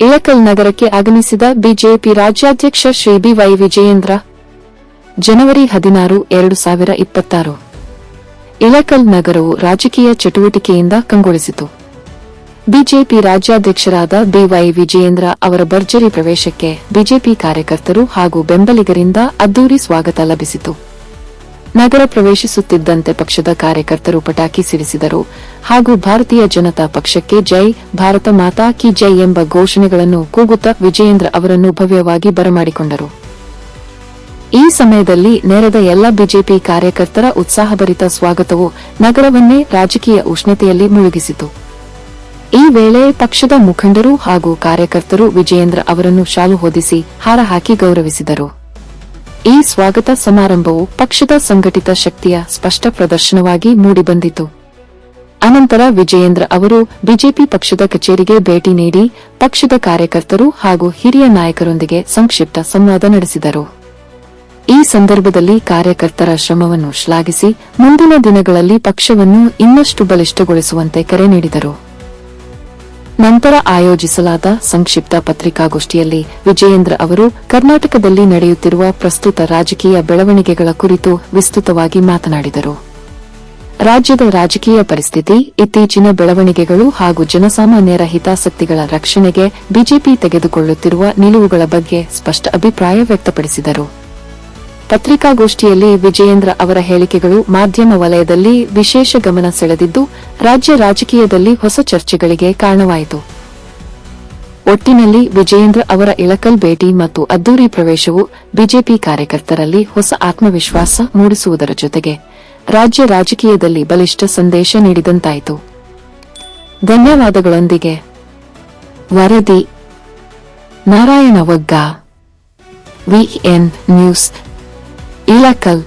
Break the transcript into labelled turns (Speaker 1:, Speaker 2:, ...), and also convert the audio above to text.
Speaker 1: ಇಳಕಲ್ ನಗರಕ್ಕೆ ಆಗಮಿಸಿದ ಬಿಜೆಪಿ ರಾಜ್ಯಾಧ್ಯಕ್ಷ ಶ್ರೀ ಬಿವೈ ವಿಜಯೇಂದ್ರ. ಜನವರಿ ಹದಿನಾರು, ಎರಡು ಸಾವಿರ ಇಪ್ಪತ್ತಾರು. ಇಳಕಲ್ ನಗರವು ರಾಜಕೀಯ ಚಟುವಟಿಕೆಯಿಂದ ಕಂಗೊಳಿಸಿತು. ಬಿಜೆಪಿ ರಾಜ್ಯಾಧ್ಯಕ್ಷರಾದ ಬಿವೈ ವಿಜಯೇಂದ್ರ ಅವರ ಭರ್ಜರಿ ಪ್ರವೇಶಕ್ಕೆ ಬಿಜೆಪಿ ಕಾರ್ಯಕರ್ತರು ಹಾಗೂ ಬೆಂಬಲಿಗರಿಂದ ಅದ್ದೂರಿ ಸ್ವಾಗತ ಲಭಿಸಿತು. ನಗರ ಪ್ರವೇಶಿಸುತ್ತಿದ್ದಂತೆ ಪಕ್ಷದ ಕಾರ್ಯಕರ್ತರು ಪಟಾಕಿ ಸಿಡಿಸಿದರು. ಹಾಗೂ ಭಾರತೀಯ ಜನತಾ ಪಕ್ಷಕ್ಕೆ ಜೈ, ಭಾರತ ಮಾತಾ ಕಿ ಜೈ ಎಂಬ ಘೋಷಣೆಗಳನ್ನು ಕೂಗುತ್ತಾ ವಿಜಯೇಂದ್ರ ಅವರನ್ನು ಭವ್ಯವಾಗಿ ಬರಮಾಡಿಕೊಂಡರು. ಈ ಸಮಯದಲ್ಲಿ ನೆರೆದ ಎಲ್ಲ ಬಿಜೆಪಿ ಕಾರ್ಯಕರ್ತರ ಉತ್ಸಾಹಭರಿತ ಸ್ವಾಗತವು ನಗರವನ್ನೇ ರಾಜಕೀಯ ಉಷ್ಣತೆಯಲ್ಲಿ ಮುಳುಗಿಸಿತು. ಈ ವೇಳೆ ಪಕ್ಷದ ಮುಖಂಡರು ಹಾಗೂ ಕಾರ್ಯಕರ್ತರು ವಿಜಯೇಂದ್ರ ಅವರನ್ನು ಶಾಲು ಹೊದಿಸಿ ಹಾರ ಹಾಕಿ ಗೌರವಿಸಿದರು. ಈ ಸ್ವಾಗತ ಸಮಾರಂಭವು ಪಕ್ಷದ ಸಂಘಟಿತ ಶಕ್ತಿಯ ಸ್ಪಷ್ಟ ಪ್ರದರ್ಶನವಾಗಿ ಮೂಡಿಬಂದಿತು. ಅನಂತರ ವಿಜಯೇಂದ್ರ ಅವರು ಬಿಜೆಪಿ ಪಕ್ಷದ ಕಚೇರಿಗೆ ಭೇಟಿ ನೀಡಿ ಪಕ್ಷದ ಕಾರ್ಯಕರ್ತರು ಹಾಗೂ ಹಿರಿಯ ನಾಯಕರೊಂದಿಗೆ ಸಂಕ್ಷಿಪ್ತ ಸಂವಾದ ನಡೆಸಿದರು. ಈ ಸಂದರ್ಭದಲ್ಲಿ ಕಾರ್ಯಕರ್ತರ ಶ್ರಮವನ್ನು ಶ್ಲಾಘಿಸಿ ಮುಂದಿನ ದಿನಗಳಲ್ಲಿ ಪಕ್ಷವನ್ನು ಇನ್ನಷ್ಟು ಬಲಿಷ್ಠಗೊಳಿಸುವಂತೆ ಕರೆ ನೀಡಿದರು. ನಂತರ ಆಯೋಜಿಸಲಾದ ಸಂಕ್ಷಿಪ್ತ ಪತ್ರಿಕಾಗೋಷ್ಠಿಯಲ್ಲಿ ವಿಜಯೇಂದ್ರ ಅವರು, ಕರ್ನಾಟಕದಲ್ಲಿ ನಡೆಯುತ್ತಿರುವ ಪ್ರಸ್ತುತ ರಾಜಕೀಯ ಬೆಳವಣಿಗೆಗಳ ಕುರಿತು ವಿಸ್ತೃತವಾಗಿ ಮಾತನಾಡಿದರು. ರಾಜ್ಯದ ರಾಜಕೀಯ ಪರಿಸ್ಥಿತಿ, ಇತ್ತೀಚಿನ ಬೆಳವಣಿಗೆಗಳು ಹಾಗೂ ಜನಸಾಮಾನ್ಯರ ಹಿತಾಸಕ್ತಿಗಳ ರಕ್ಷಣೆಗೆ ಬಿಜೆಪಿ ತೆಗೆದುಕೊಳ್ಳುತ್ತಿರುವ ನಿಲುವುಗಳ ಬಗ್ಗೆ ಸ್ಪಷ್ಟ ಅಭಿಪ್ರಾಯ ವ್ಯಕ್ತಪಡಿಸಿದರು. ಪತ್ರಿಕಾಗೋಷ್ಠಿಯಲ್ಲಿ ವಿಜಯೇಂದ್ರ ಅವರ ಹೇಳಿಕೆಗಳು ಮಾಧ್ಯಮ ವಲಯದಲ್ಲಿ ವಿಶೇಷ ಗಮನ ಸೆಳೆದಿದ್ದು, ರಾಜ್ಯ ರಾಜಕೀಯದಲ್ಲಿ ಹೊಸ ಚರ್ಚೆಗಳಿಗೆ ಕಾರಣವಾಯಿತು. ಒಟ್ಟಿನಲ್ಲಿ ವಿಜಯೇಂದ್ರ ಅವರ ಇಳಕಲ್ ಭೇಟಿ ಮತ್ತು ಅದ್ದೂರಿ ಪ್ರವೇಶವು ಬಿಜೆಪಿ ಕಾರ್ಯಕರ್ತರಲ್ಲಿ ಹೊಸ ಆತ್ಮವಿಶ್ವಾಸ ಮೂಡಿಸುವುದರ ಜೊತೆಗೆ ರಾಜ್ಯ ರಾಜಕೀಯದಲ್ಲಿ ಬಲಿಷ್ಠ ಸಂದೇಶ ನೀಡಿದಂತಾಯಿತು. ಧನ್ಯವಾದಗಳೊಂದಿಗೆ, ವರದಿ ನಾರಾಯಣ ವಗ್ಗ ವಿಎನ್ ನ್ಯೂಸ್ ಇಳಕಲ್